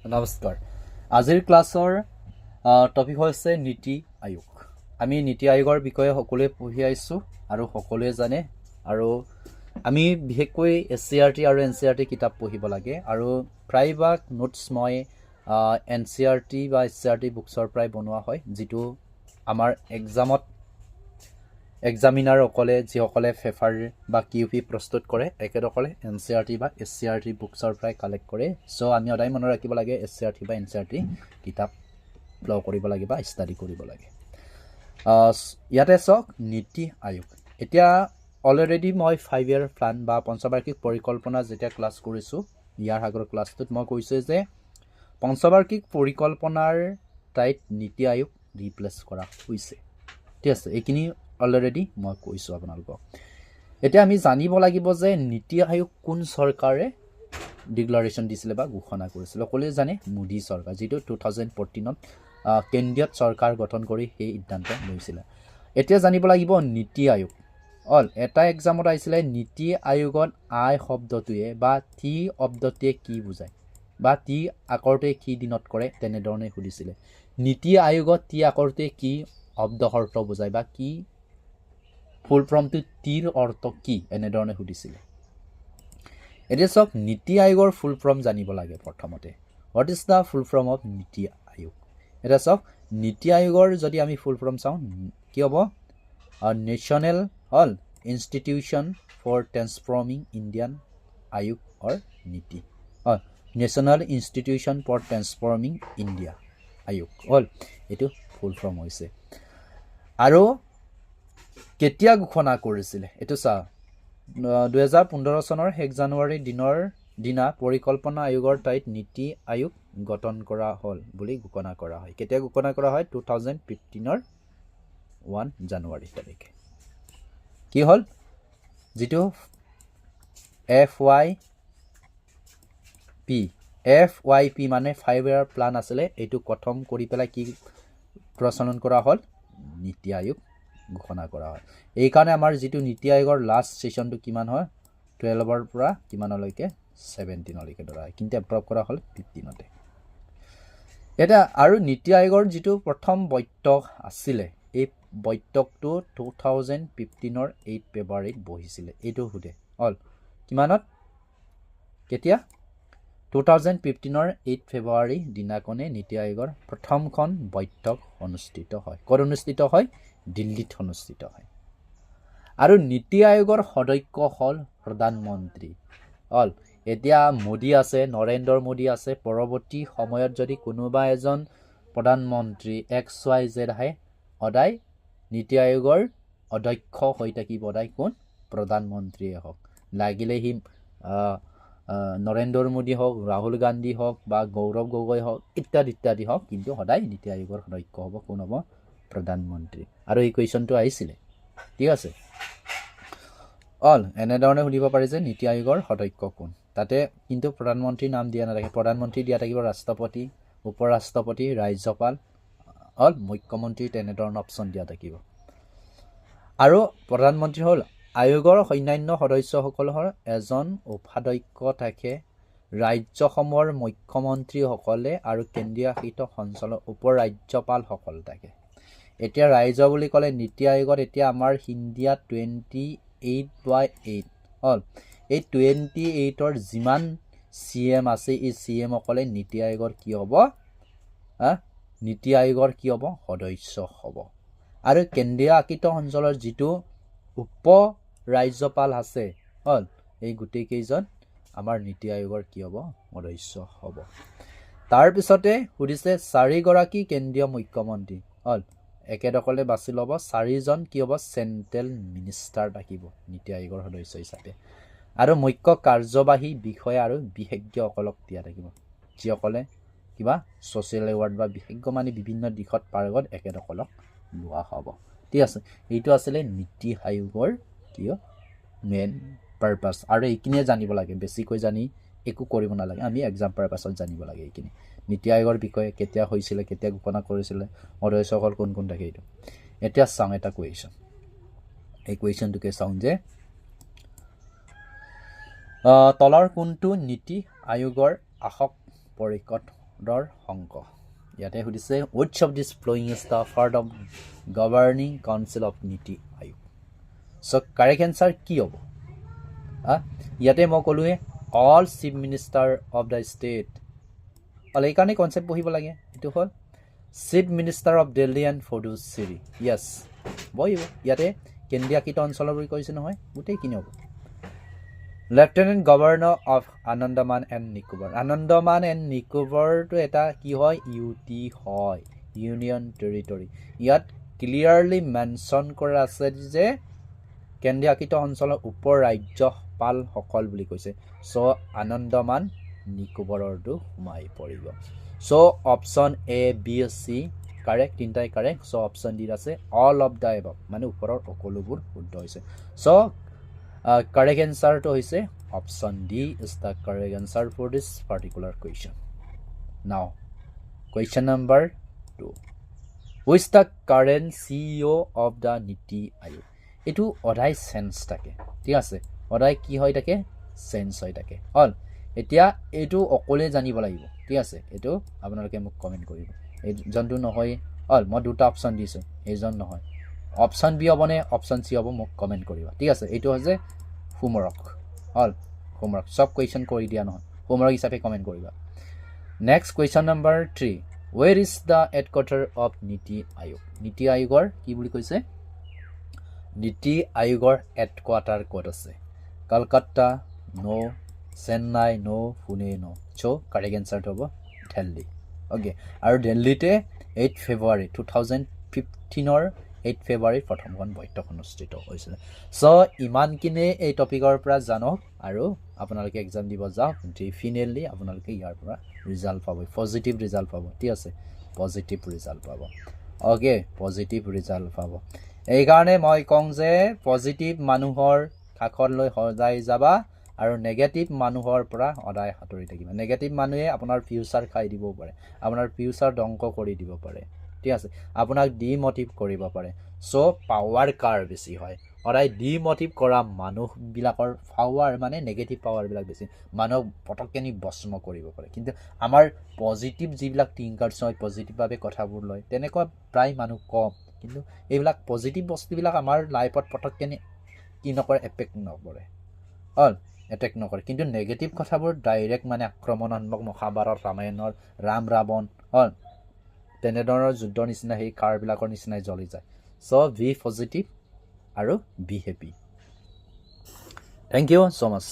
নমস্কাৰ। আজিৰ ক্লাছৰ টপিক হৈছে নীতি আয়োগ। আমি নীতি আয়োগৰ বিষয়ে সকলোৱে পঢ়ি আহিছোঁ আৰু সকলোৱে জানে আৰু আমি বিশেষকৈ এছ চি আৰ টি আৰু এন চি আৰ টি কিতাপ পঢ়িব লাগে আৰু প্ৰায়ভাগ নোটছ মই এন চি আৰ টি বা এছ চি আৰ টি বুকছৰ পৰাই বনোৱা হয় যিটো আমাৰ এক্সামত এক্সামিনাৰসকলে যিসকলে ফেফাৰ বা কিউ পি প্ৰস্তুত কৰে একেসকলে এন চি আৰ টি বা এছ চি আৰ টি বুকছৰ পৰাই কালেক্ট কৰে। চ' আমি সদায় মনত ৰাখিব লাগে এছ চি আৰ টি বা এন চি আৰ টি কিতাপ ল' কৰিব লাগে বা ষ্টাডি কৰিব লাগে। ইয়াতে চাওক নীতি আয়োগ। এতিয়া অলৰেডি মই ফাইভ ইয়েৰ প্লান বা পঞ্চবাৰ্ষিক পৰিকল্পনা যেতিয়া ক্লাছ কৰিছোঁ ইয়াৰ আগৰ ক্লাছটোত মই কৈছোঁ যে পঞ্চবাৰ্ষিক পৰিকল্পনাৰ ঠাইত নীতি আয়োগ ৰিপ্লেচ কৰা হৈছে। ঠিক আছে এইখিনি অলৰেডি মই কৈছোঁ আপোনালোকক। এতিয়া আমি জানিব লাগিব যে নীতি আয়োগ কোন চৰকাৰে ডিক্লাৰেশ্যন দিছিলে বা ঘোষণা কৰিছিলে। সকলোৱে জানে মোদী চৰকাৰ যিটো টু থাউজেণ্ড ফৰ্টিনত কেন্দ্ৰীয় চৰকাৰ গঠন কৰি সেই সিদ্ধান্ত লৈছিলে। এতিয়া জানিব লাগিব নীতি আয়োগ। অল এটা এক্সামত আহিছিলে নীতি আয়োগত আই শব্দটোৱে বা টি শব্দটোৱে কি বুজায়? বা টি আখৰটোৱে কি দিনত কৰে? তেনেধৰণে সুধিছিলে। নীতি আয়োগত টি আখৰটোৱে কি শব্দ অৰ্থ বুজায় বা কি ফুল ফৰ্মটো টিৰ অৰ্থ কি? এনেধৰণে সুধিছিলে। এতিয়া চাওক নীতি আয়োগৰ ফুল ফৰ্ম জানিব লাগে প্ৰথমতে। What is the full form of NITI Aayog? এতিয়া চাওক নীতি আয়োগৰ যদি আমি ফুল ফৰ্ম চাওঁ, কি হ'ব? নেশ্যনেল হ'ল ইনষ্টিটিউশ্যন ফৰ ট্ৰেন্সফৰ্মিং ইণ্ডিয়ান আয়োগ অৰ নীতি। হয় national institution for transforming India Aayog. হ'ল, এইটো ফুল ফৰ্ম হৈছে। আৰু কেতিয়া ঘোষণা কৰিছিলে? এইটো চা দুহেজাৰ পোন্ধৰ চনৰ শেষ জানুৱাৰী দিনৰ দিনা পৰিকল্পনা আয়োগৰ ঠাইত নীতি আয়োগ গঠন কৰা হ'ল বুলি ঘোষণা কৰা হয়। কেতিয়া ঘোষণা কৰা হয়? টু থাউজেণ্ড ফিফটিনৰ ওৱান জানুৱাৰী তাৰিখে। কি হ'ল? যিটো F Y P F Y P মানে ফাইভ ইয়াৰ প্লান আছিলে এইটো প্ৰথম কৰি পেলাই কি প্ৰচলন কৰা হ'ল? নীতি আয়োগ ঘোষণা কৰা হয়। এইকাৰণে আমাৰ যিটো নীতি আয়োগৰ লাষ্ট ছেশ্যনটো কিমান হয়? টুৱেলভৰ পৰা কিমানলৈকে? ছেভেণ্টিনলৈকে ধৰা হয়। কিন্তু এপ্ৰভ কৰা হ'ল ফিফটিনতে এতিয়া আৰু নীতি আয়োগৰ যিটো প্ৰথম বৈঠক আছিলে এই বৈঠকটো টু থাউজেণ্ড ফিফটিনৰ এইট ফেব্ৰুৱাৰীত বহিছিলে। এইটো সোধে হ'ল কিমানত? কেতিয়া? টু থাউজেণ্ড ফিফটিনৰ এইট ফেব্ৰুৱাৰী দিনাখনে নীতি আয়োগৰ প্ৰথমখন বৈঠক অনুষ্ঠিত হয়। ক'ত অনুষ্ঠিত হয়? দিল্লীত অনুষ্ঠিত হয়। আৰু নীতি আয়োগৰ সদস্য হ'ল প্ৰধানমন্ত্ৰী। হ'ল এতিয়া মোদী আছে নৰেন্দ্ৰ মোদী আছে পৰৱৰ্তী সময়ত যদি কোনোবা এজন প্ৰধানমন্ত্ৰী এক্স ৱাই জেড আহে সদায় নীতি আয়োগৰ অধ্যক্ষ হৈ থাকিব সদায় কোন? প্ৰধানমন্ত্ৰীয়ে হওক। লাগিলে সি নৰেন্দ্ৰ মোদী হওক ৰাহুল গান্ধী হওক বা গৌৰৱ গগৈ হওক ইত্যাদি ইত্যাদি হওক কিন্তু সদায় নীতি আয়োগৰ সদস্য হ'ব কোন হ'ব? প্ৰধানমন্ত্ৰী। আৰু এই কুৱেশ্যনটো আহিছিলে। ঠিক আছে? অল এনেধৰণে সুধিব পাৰি যে নীতি আয়োগৰ সদস্য কোন? তাতে কিন্তু প্ৰধানমন্ত্ৰীৰ নাম দিয়া নাথাকে। প্ৰধানমন্ত্ৰী দিয়া থাকিব ৰাষ্ট্ৰপতি উপ ৰাষ্ট্ৰপতি ৰাজ্যপাল অল মুখ্যমন্ত্ৰী তেনেধৰণৰ অপশ্যন দিয়া থাকিব। আৰু প্ৰধানমন্ত্ৰী হ'ল আয়োগৰ অন্যান্য সদস্যসকলৰ এজন উপাধ্যক্ষ থাকে। ৰাজ্যসমূহৰ মুখ্যমন্ত্ৰীসকলে আৰু কেন্দ্ৰীয় শাসিত অঞ্চলৰ উপ ৰাজ্যপালসকল থাকে। এতিয়া ৰাইজ বুলি ক'লে নীতি আয়োগত এতিয়া আমাৰ India twenty eight by eight হ'ল। এই টুৱেণ্টি এইটৰ যিমান চি এম আছে এই চি এমসকলে নীতি আয়োগৰ কি হ'ব? নীতি আয়োগৰ কি হ'ব? সদস্য হ'ব। আৰু কেন্দ্ৰীয় শাসিত অঞ্চলৰ যিটো উপ ৰাজ্যপাল আছে হ'ল এই গোটেইকেইজন আমাৰ নীতি আয়োগৰ কি হ'ব? সদস্য হ'ব। তাৰপিছতে সুধিছে চাৰিগৰাকী কেন্দ্ৰীয় মুখ্যমন্ত্ৰী হ'ল একেদখলে বাছি ল'ব। চাৰিজন কি হ'ব? চেণ্ট্ৰেল মিনিষ্টাৰ থাকিব। নীতি আয়োগৰ সদস্য হিচাপে। আৰু মুখ্য কাৰ্যবাহী বিষয়া আৰু বিশেষজ্ঞসকলক দিয়া থাকিব। যিসকলে কিবা ছ'চিয়েল এৱাৰ্ড বা বিশেষজ্ঞ মানে বিভিন্ন দিশত পাৰ্গত একেদখলক লোৱা হ'ব। ঠিক আছে এইটো আছিলে নীতি আয়োগৰ কি মেইন পাৰ্পাছ আৰু এইখিনিয়ে জানিব লাগে। বেছিকৈ জানি একো কৰিব নালাগে। আমি এক্সাম পাৰ্পাছত জানিব লাগে এইখিনি। নীতি আয়োগৰ বিষয়ে কেতিয়া হৈছিলে কেতিয়া ঘোষণা কৰিছিলে সদস্যসকল কোন কোন থাকে এইটো। এতিয়া চাওঁ এটা কুৱেশ্যন এই কুৱেশ্যনটোকে চাওঁ যে তলৰ কোনটো নীতি আয়োগৰ আশক পৰিষদ পদৰ অংক? ইয়াতে সুধিছে which of this following is the part of governing council of NITI Aayog? So' correct answer কি হ'ব? ইয়াতে মই ক'লোৱে all chief minister of the state all এইকাৰণে কনচেপ্ট পঢ়িব লাগে। এইটো হ'ল chief minister of Delhi and Puducherry য়েছ বহিব। ইয়াতে কেন্দ্ৰীয়কৃত অঞ্চলৰ বুলি কৈছে নহয়, গোটেইখিনি হ'ব। Lieutenant governor of Andaman and Nicobar Andaman and নিকোবৰটো এটা কি হয়? ইউ টি হয়। ইউনিয়ন টেৰিটৰী ইয়াত ক্লিয়াৰলি মেনশ্যন কৰা আছে যে কেন্দ্ৰীয়কৃত অঞ্চলৰ উপ ৰাজ্যপালসকল বুলি কৈছে। চ' আনন্দমান নিকোবৰৰটো সোমাই পৰিব। So' option A B C correct তিনিটাই কাৰেক্ট। চ' অপশ্যন ডিত আছে অল অফ দ্য এবভ মানে ওপৰৰ সকলোবোৰ শুদ্ধ হৈছে। চ' কাৰেক্ট এনচাৰটো হৈছে option D is the correct answer for this particular question. Now question number two. Which the current C E O' of the NITI Aayog এইটো সদায় চেঞ্জ থাকে ঠিক আছে? সদায় কি হয় থাকে চেঞ্জ হৈ থাকে হ'ল, এতিয়া এইটো অকলে জানিব লাগিব, ঠিক আছে? এইটো আপোনালোকে মোক কমেণ্ট কৰিব। এই এইজনটো নহয়। হ'ল, মই দুটা অপশ্যন দিছোঁ, এইজন নহয়। অপশ্যন বি হ'বনে অপশ্যন চি হ'ব মোক কমেণ্ট কৰিবা, ঠিক আছে? এইটো হৈছে হোমৱৰ্ক হ'ল হোমৱৰ্ক চব কুৱেশ্যন কৰি দিয়া নহয়। হোমৱৰ্ক হিচাপে কমেণ্ট কৰিবা। Next question number three where is the headquarter of NITI Aayog? NITI আয়োগৰ কি বুলি কৈছে? নীতি আয়োগৰ হেডকোৱাৰ্টাৰ ক'ত আছে? Kolkata no' Chennai no' Pune no' so' correct এনচাৰটো হ'ব দিল্লী অ'কে আৰু দিল্লীতে এইট ফেব্ৰুৱাৰী টু থাউজেণ্ড ফিফটিনৰ এইট ফেব্ৰুৱাৰীত প্ৰথমখন বৈঠক অনুষ্ঠিত হৈছিলে চ' ইমানখিনিয়ে এই টপিকৰ পৰা জানক আৰু আপোনালোকে এক্সাম দিব যাওক ডেফিনেটলি আপোনালোকে ইয়াৰ পৰা ৰিজাল্ট পাব পজিটিভ ৰিজাল্ট পাব ঠিক আছে পজিটিভ ৰিজাল্ট পাব অ'কে পজিটিভ ৰিজাল্ট পাব এইকাৰণে মই কওঁ যে পজিটিভ মানুহৰ কাষত লৈ সদায় যাবা আৰু নেগেটিভ মানুহৰ পৰা সদায় সাঁতৰি থাকিবা। নেগেটিভ মানুহে আপোনাৰ ফিউচাৰ খাই দিবও পাৰে আপোনাৰ ফিউচাৰ ধ্বংস কৰি দিব পাৰে। ঠিক আছে আপোনাক ডিমটিভ কৰিব পাৰে। চ' পাৱাৰ কাৰ বেছি হয়? সদায় ডিমটিভ কৰা মানুহবিলাকৰ পাৱাৰ মানে নেগেটিভ পাৱাৰবিলাক বেছি। মানুহক পটককৈ নি ভস্ম কৰিব পাৰে। কিন্তু আমাৰ পজিটিভ যিবিলাক থিংকাৰ্ছ হয় পজিটিভভাৱে কথাবোৰ লয় তেনেকুৱা প্ৰায় মানুহ কম। কিন্তু এইবিলাক পজিটিভ বস্তুবিলাক আমাৰ লাইফত পটককৈ নি কি নকৰে এফেক্ট নকৰে হ'ল এটেক নকৰে। কিন্তু নেগেটিভ কথাবোৰ ডাইৰেক্ট মানে আক্ৰমণাত্মক মহাভাৰত ৰামায়ণৰ ৰাম ৰাৱণ হ'ল। তেনেধৰণৰ যুদ্ধৰ নিচিনা সেই কাৰবিলাকৰ নিচিনাই জ্বলি যায়। চ' বি পজিটিভ আৰু be happy thank you so' much